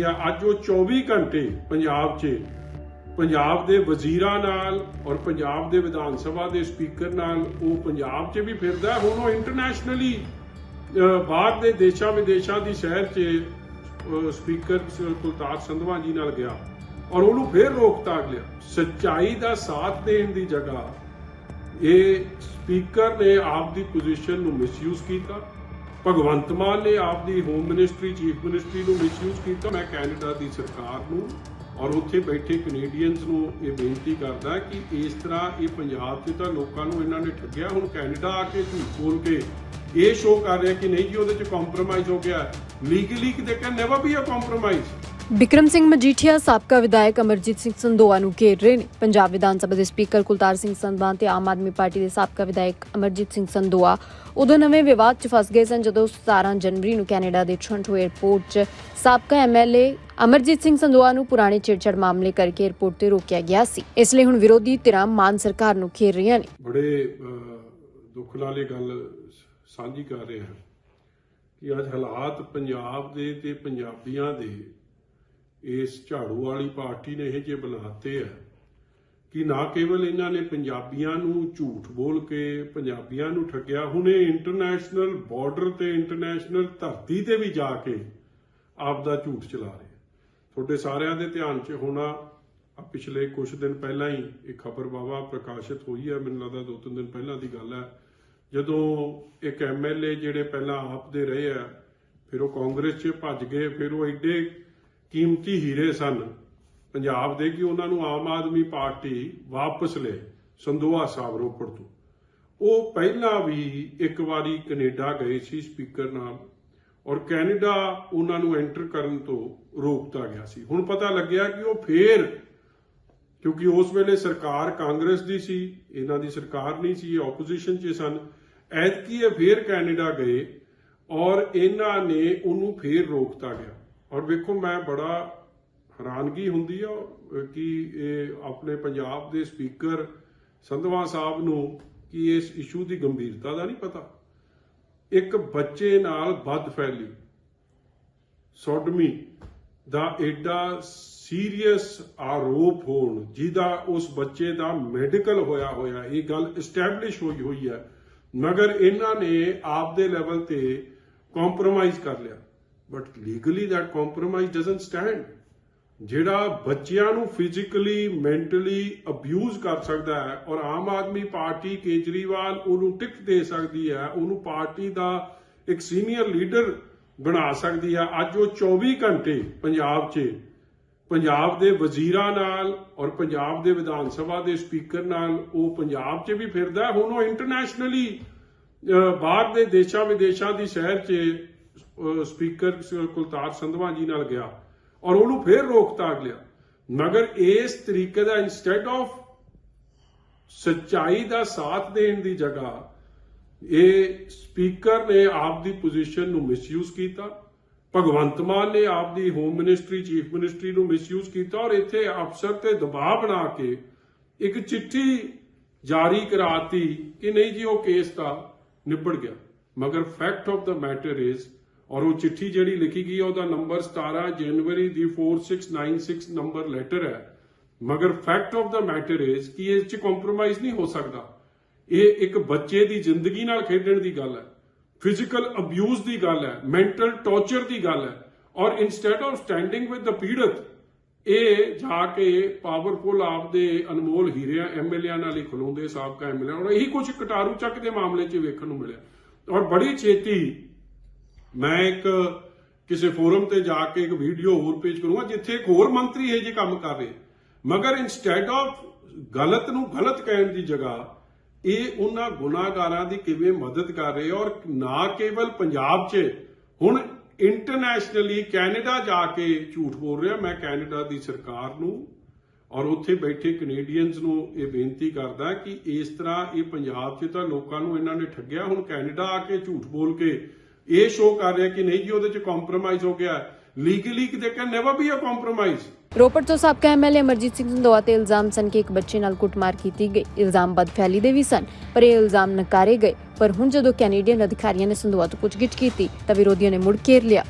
ਜਿਹੜੀ ਆ। ਅੱਜ ਉਹ 24 ਘੰਟੇ ਪੰਜਾਬ 'ਚ, ਪੰਜਾਬ ਦੇ ਵਜ਼ੀਰਾਂ ਨਾਲ ਔਰ ਪੰਜਾਬ ਦੇ ਵਿਧਾਨ ਸਭਾ ਦੇ ਸਪੀਕਰ ਨਾਲ ਉਹ ਪੰਜਾਬ 'ਚ ਵੀ ਫਿਰਦਾ। ਹੁਣ ਉਹ ਇੰਟਰਨੈਸ਼ਨਲੀ ਬਾਹਰ ਦੇ ਦੇਸ਼ਾਂ ਵਿਦੇਸ਼ਾਂ ਦੀ ਸ਼ਹਿਰ 'ਚ ਸਪੀਕਰ ਕੁਲਤਾਰ ਸੰਧਵਾ ਜੀ ਨਾਲ ਗਿਆ ਔਰ ਉਹਨੂੰ ਫੇਰ ਰੋਕਤਾ ਗਿਆ। ਸੱਚਾਈ ਦਾ ਸਾਥ ਦੇਣ ਦੀ ਜਗ੍ਹਾ ਇਹ ਸਪੀਕਰ ਨੇ ਆਪ ਦੀ ਪੋਜੀਸ਼ਨ ਨੂੰ ਮਿਸਯੂਜ਼ ਕੀਤਾ। ਭਗਵੰਤ ਮਾਨ ਨੇ ਆਪ ਦੀ ਹੋਮ ਮਿਨਿਸਟਰੀ ਚੀਫ ਮਿਨਿਸਟਰੀ ਨੂੰ ਮਿਸਯੂਜ਼ ਕੀਤਾ। ਮੈਂ ਕੈਨੇਡਾ ਦੀ ਸਰਕਾਰ ਨੂੰ ਔਰ ਉੱਥੇ ਬੈਠੇ ਕੈਨੇਡੀਅਨਸ ਨੂੰ ਇਹ ਬੇਨਤੀ ਕਰਦਾ ਕਿ ਇਸ ਤਰ੍ਹਾਂ ਇਹ ਪੰਜਾਬ 'ਚ ਤਾਂ ਲੋਕਾਂ ਨੂੰ ਇਹਨਾਂ ਨੇ ਠੱਗਿਆ। ਹੁਣ ਕੈਨੇਡਾ ਆ ਕੇ ਝੂਠ ਬੋਲ ਕੇ ਇਹ ਸ਼ੋਅ ਕਰ ਰਿਹਾ ਕਿ ਨਹੀਂ ਜੀ, ਉਹਦੇ 'ਚ ਕੰਪਰੋਮਾਈਜ਼ ਹੋ ਗਿਆ। ਲੀਗਲੀ ਕਿਤੇ can never be a compromise Bikram Singh Majithia, ਸਾਬਕਾ ਵਿਧਾਇਕ ਅਮਰਜੀਤ ਸਿੰਘ ਸੰਦੋਆ ਨੂੰ ਘੇਰ ਰਹੇ ਨੇ। ਪੰਜਾਬ ਵਿਧਾਨ ਸਭਾ ਦੇ ਸਪੀਕਰ ਕੁਲਤਾਰ ਸਿੰਘ ਸੰਧਵਾਂ ਤੇ ਆਮ ਆਦਮੀ ਪਾਰਟੀ ਦੇ ਸਾਬਕਾ ਵਿਧਾਇਕ ਅਮਰਜੀਤ ਸਿੰਘ ਸੰਦੋਆ ਉਦੋਂ ਨਵੇਂ ਵਿਵਾਦ 'ਚ ਫਸ ਗਏ ਸਨ ਜਦੋਂ 17 ਜਨਵਰੀ ਨੂੰ ਕੈਨੇਡਾ ਦੇ ਟੋਰਾਂਟੋ 에ਅਰਪੋਰਟ 'ਚ ਸਾਬਕਾ ਐਮਐਲਏ ਅਮਰਜੀਤ ਸਿੰਘ ਸੰਦੋਆ ਨੂੰ ਪੁਰਾਣੇ ਛੇੜਛਾੜ ਮਾਮਲੇ ਕਰਕੇ 에ਅਰਪੋਰਟ ਤੇ ਰੋਕਿਆ ਗਿਆ ਸੀ। ਇਸ ਲਈ ਹੁਣ ਵਿਰੋਧੀ ਧਿਰਾਂ ਮਾਨ ਸਰਕਾਰ ਨੂੰ ਘੇਰ ਰਹੀਆਂ ਨੇ। ਬੜੇ ਦੁੱਖ ਨਾਲ ਇਹ ਗੱਲ ਸਾਂਝੀ ਕਰ ਰਹੇ ਹਾਂ ਕਿ ਅੱਜ ਹਾਲਾਤ ਪੰਜਾਬ ਦੇ ਤੇ ਪੰਜਾਬੀਆਂ ਦੇ ਇਸ ਝਾੜੂ ਵਾਲੀ ਪਾਰਟੀ ਨੇ ਇਹ ਜੇ ਬਣਾਤੇ ਆ ਕਿ ਨਾ ਕੇਵਲ ਇਹਨਾਂ ਨੇ ਪੰਜਾਬੀਆਂ ਨੂੰ ਝੂਠ ਬੋਲ ਕੇ ਪੰਜਾਬੀਆਂ ਨੂੰ ਠੱਗਿਆ, ਹੁਣ ਇਹ ਇੰਟਰਨੈਸ਼ਨਲ ਬਾਰਡਰ ਤੇ ਇੰਟਰਨੈਸ਼ਨਲ ਧਰਤੀ ਤੇ ਵੀ ਜਾ ਕੇ ਆਪ ਦਾ ਝੂਠ ਚਲਾ ਰਹੇ ਤੁਹਾਡੇ ਸਾਰਿਆਂ ਦੇ ਧਿਆਨ 'ਚ ਹੋਣਾ ਪਿਛਲੇ ਕੁਝ ਦਿਨ ਪਹਿਲਾਂ ਹੀ ਇਹ ਖਬਰ ਵਾਵਾ ਪ੍ਰਕਾਸ਼ਿਤ ਹੋਈ ਹੈ ਮੈਨੂੰ ਲੱਗਦਾ ਦੋ ਤਿੰਨ ਦਿਨ ਪਹਿਲਾਂ ਦੀ ਗੱਲ ਹੈ ਜਦੋਂ ਇੱਕ ਐਮਐਲਏ ਜਿਹੜੇ ਪਹਿਲਾਂ ਆਪ ਦੇ ਰਹੇ ਆ, ਫਿਰ ਉਹ ਕਾਂਗਰਸ 'ਚ ਭੱਜ ਗਏ, ਫਿਰ ਉਹ ਐਡੇ ਕੀਮਤੀ ਹੀਰੇ ਸਨ। ਪੰਜਾਬ ਦੇ ਕਿ ਉਹਨਾਂ ਨੂੰ ਆਮ ਆਦਮੀ ਪਾਰਟੀ ਵਾਪਸ ਲੈ ਸੰਦੋਆ ਸਾਹਿਬ ਰੋਪੜ ਤੋਂ। ਉਹ ਪਹਿਲਾਂ ਵੀ ਇੱਕ ਵਾਰੀ ਕੈਨੇਡਾ ਗਏ ਸੀ ਸਪੀਕਰ ਨਾਲ ਔਰ ਕੈਨੇਡਾ ਉਹਨਾਂ ਨੂੰ ਐਂਟਰ ਕਰਨ ਤੋਂ ਰੋਕਤਾ ਗਿਆ ਸੀ। ਹੁਣ ਪਤਾ ਲੱਗਿਆ ਕਿ ਉਹ ਫੇਰ, ਕਿਉਂਕਿ ਉਸ ਵੇਲੇ ਸਰਕਾਰ ਕਾਂਗਰਸ ਦੀ ਸੀ, ਇਹਨਾਂ ਦੀ ਸਰਕਾਰ ਨਹੀਂ ਸੀ, ਇਹ ਆਪੋਜੀਸ਼ਨ 'ਚ ਸਨ। ਐਤਕੀ ਇਹ ਫੇਰ ਕੈਨੇਡਾ ਗਏ ਔਰ ਇਹਨਾਂ ਨੇ ਉਹਨੂੰ ਫੇਰ ਰੋਕਤਾ ਗਿਆ। ਔਰ ਵੇਖੋ, ਮੈਂ ਬੜਾ ਹੈਰਾਨਗੀ ਹੁੰਦੀ ਆ ਕਿ ਇਹ ਆਪਣੇ ਪੰਜਾਬ ਦੇ ਸਪੀਕਰ ਸੰਧਵਾ ਸਾਹਿਬ ਨੂੰ ਕਿ ਇਸ ਇਸ਼ੂ ਦੀ ਗੰਭੀਰਤਾ ਦਾ ਨਹੀਂ ਪਤਾ। ਇੱਕ ਬੱਚੇ ਨਾਲ ਬਦਫੈਲੀ ਸੋਡਮੀ ਦਾ ਐਡਾ ਸੀਰੀਅਸ ਆਰੋਪ ਹੋਣ, ਜਿਹਦਾ ਉਸ ਬੱਚੇ ਦਾ ਮੈਡੀਕਲ ਹੋਇਆ ਹੋਇਆ, ਇਹ ਗੱਲ ਐਸਟੈਬਲਿਸ਼ ਹੋਈ ਹੋਈ ਹੈ, ਮਗਰ ਇਹਨਾਂ ਨੇ ਆਪ ਦੇ ਲੈਵਲ ਤੇ ਕੰਪਰੋਮਾਈਜ਼ ਕਰ ਲਿਆ। But legally that compromise doesn't stand. ਜਿਹੜਾ ਬੱਚਿਆਂ ਨੂੰ ਫਿਜ਼ੀਕਲੀ ਮੈਂਟਲੀ ਅਬਿਊਜ਼ ਕਰ ਸਕਦਾ ਹੈ ਔਰ ਆਮ ਆਦਮੀ ਪਾਰਟੀ ਕੇਜਰੀਵਾਲ ਉਹਨੂੰ ਟਿਕਟ ਦੇ ਸਕਦੀ ਹੈ, ਉਹਨੂੰ ਪਾਰਟੀ ਦਾ ਇੱਕ ਸੀਨੀਅਰ ਲੀਡਰ ਬਣਾ ਸਕਦੀ ਹੈ, ਅੱਜ ਉਹ 24 ਘੰਟੇ ਪੰਜਾਬ 'ਚ, ਪੰਜਾਬ ਦੇ ਵਜ਼ੀਰਾਂ ਨਾਲ ਔਰ ਪੰਜਾਬ ਦੇ ਵਿਧਾਨ ਸਭਾ ਦੇ ਸਪੀਕਰ ਨਾਲ ਉਹ ਪੰਜਾਬ 'ਚ ਵੀ ਫਿਰਦਾ ਹੁਣ ਉਹ ਇੰਟਰਨੈਸ਼ਨਲੀ ਬਾਹਰ ਦੇ ਦੇਸ਼ਾਂ ਵਿਦੇਸ਼ਾਂ ਦੀ ਸ਼ਹਿਰ 'ਚ ਸਪੀਕਰ ਕੁਲਤਾਰ ਸੰਧਵਾ ਜੀ ਨਾਲ ਗਿਆ ਔਰ ਉਹਨੂੰ ਫੇਰ ਰੋਕਤਾ ਗਿਆ ਮਗਰ ਇਸ ਤਰੀਕੇ ਦਾ ਇਨਸਟੈਡ ਆਫ ਸੱਚਾਈ ਦਾ ਸਾਥ ਦੇਣ ਦੀ ਜਗ੍ਹਾ, ਇਹ ਸਪੀਕਰ ਨੇ ਆਪ ਦੀ ਪੋਜੀਸ਼ਨ ਨੂੰ ਮਿਸਯੂਜ਼ ਕੀਤਾ। ਭਗਵੰਤ ਮਾਨ ਨੇ ਆਪ ਦੀ ਹੋਮ ਮਿਨਿਸਟਰੀ ਚੀਫ ਮਿਨਿਸਟਰੀ ਨੂੰ ਮਿਸਯੂਜ਼ ਕੀਤਾ ਔਰ ਇੱਥੇ ਅਫਸਰ ਤੇ ਦਬਾਅ ਬਣਾ ਕੇ ਇੱਕ ਚਿੱਠੀ ਜਾਰੀ ਕਰਾਤੀ ਕਿ ਨਹੀਂ ਜੀ ਉਹ ਕੇਸ ਤਾਂ ਨਿਬੜ ਗਿਆ। ਮਗਰ fact of the matter is ਔਰ ਉਹ ਚਿੱਠੀ ਜਿਹੜੀ ਲਿਖੀ ਗਈ ਹੈ ਉਹਦਾ ਨੰਬਰ 17 ਜਨਵਰੀ ਦੀ 4696 ਨੰਬਰ ਲੈਟਰ ਹੈ। ਮਗਰ fact of the matter is ਕਿ ਇਸ ਚ ਕੰਪਰੋਮਾਈਜ਼ ਨਹੀਂ ਹੋ ਸਕਦਾ। ਇਹ ਇੱਕ ਬੱਚੇ ਦੀ ਜ਼ਿੰਦਗੀ ਨਾਲ ਖੇਡਣ ਦੀ ਗੱਲ ਹੈ ਫਿਜ਼ੀਕਲ ਅਬਿਊਜ਼ ਦੀ ਗੱਲ ਹੈ ਮੈਂਟਲ ਟੌਰਚਰ ਦੀ ਗੱਲ ਹੈ। ਔਰ instead of standing with the ਪੀੜਤ, ਇਹ ਜਾ ਕੇ ਪਾਵਰਫੁਲ ਆਪਦੇ ਅਨਮੋਲ ਹੀਰਿਆਂ ਐਮਐਲਏ ਨਾਲ ਹੀ ਖਲੋਂਦੇ, ਸਾਬਕਾ ਐਮਐਲਏ ਔਰ ਇਹੀ ਕੁਝ ਕਟਾਰੂ ਚੱਕ ਦੇ ਮਾਮਲੇ 'ਚ ਵੇਖਣ ਨੂੰ ਮਿਲਿਆ। ਔਰ ਬੜੀ ਛੇਤੀ ਮੈਂ ਇੱਕ ਕਿਸੇ ਫੋਰਮ ਤੇ ਜਾ ਕੇ ਇੱਕ ਵੀਡੀਓ ਹੋਰ ਪੇਸ਼ ਕਰੂੰਗਾ, ਜਿੱਥੇ ਇੱਕ ਹੋਰ ਮੰਤਰੀ ਇਹ ਜੇ ਕੰਮ ਕਰ ਰਹੇ। ਮਗਰ ਇਨਸਟੈਡ ਆਫ ਗਲਤ ਨੂੰ ਗਲਤ ਕਹਿਣ ਦੀ ਜਗ੍ਹਾ, ਇਹ ਉਹਨਾਂ ਗੁਨਾਹਗਾਰਾਂ ਦੀ ਕਿਵੇਂ ਮਦਦ ਕਰ ਰਹੇ ਔਰ ਨਾ ਕੇਵਲ ਪੰਜਾਬ 'ਚ, ਹੁਣ ਇੰਟਰਨੈਸ਼ਨਲੀ ਕੈਨੇਡਾ ਜਾ ਕੇ ਝੂਠ ਬੋਲ ਰਿਹਾ। ਮੈਂ ਕੈਨੇਡਾ ਦੀ ਸਰਕਾਰ ਨੂੰ ਔਰ ਉੱਥੇ ਬੈਠੇ ਕੈਨੇਡੀਅਨਸ ਨੂੰ ਇਹ ਬੇਨਤੀ ਕਰਦਾ ਕਿ ਇਸ ਤਰ੍ਹਾਂ ਇਹ ਪੰਜਾਬ 'ਚ ਤਾਂ ਲੋਕਾਂ ਨੂੰ ਇਹਨਾਂ ਨੇ ਠੱਗਿਆ, ਹੁਣ ਕੈਨੇਡਾ ਆ ਕੇ ਝੂਠ ਬੋਲ ਕੇ ਇਹ ਸ਼ੋਅ ਕਰ ਰਿਹਾ ਕਿ ਨਹੀਂ ਜੀ, ਉਹਦੇ 'ਚ ਕੰਪਰੋਮਾਈਜ਼ ਹੋ ਗਿਆ। ਲੀਗਲੀ ਦੇ can never be a compromise Ropar ਤੋਂ ਸਾਬਕਾ ਐਮਐਲਏ ਅਮਰਜੀਤ ਸਿੰਘ ਸੰਦੋਆ ਤੇ ਇਲਜ਼ਾਮ ਸਨ ਕਿ ਇੱਕ ਬੱਚੇ ਨਾਲ ਕੁੱਟਮਾਰ ਕੀਤੀ ਗਈ। ਇਲਜ਼ਾਮ ਬਦਫੈਲੀ ਦੇ ਵੀ ਸਨ, ਪਰ ਇਹ ਇਲਜ਼ਾਮ ਨਕਾਰੇ ਗਏ। ਪਰ ਹੁਣ ਜਦੋਂ ਕੈਨੇਡੀਅਨ ਅਧਿਕਾਰੀਆਂ ਨੇ ਸੰਦੋਆ ਤੋਂ ਪੁੱਛਗਿੱਛ ਕੀਤੀ, ਤਾਂ ਵਿਰੋਧੀਆਂ ਨੇ ਮੁੜ ਘੇਰ ਲਿਆ।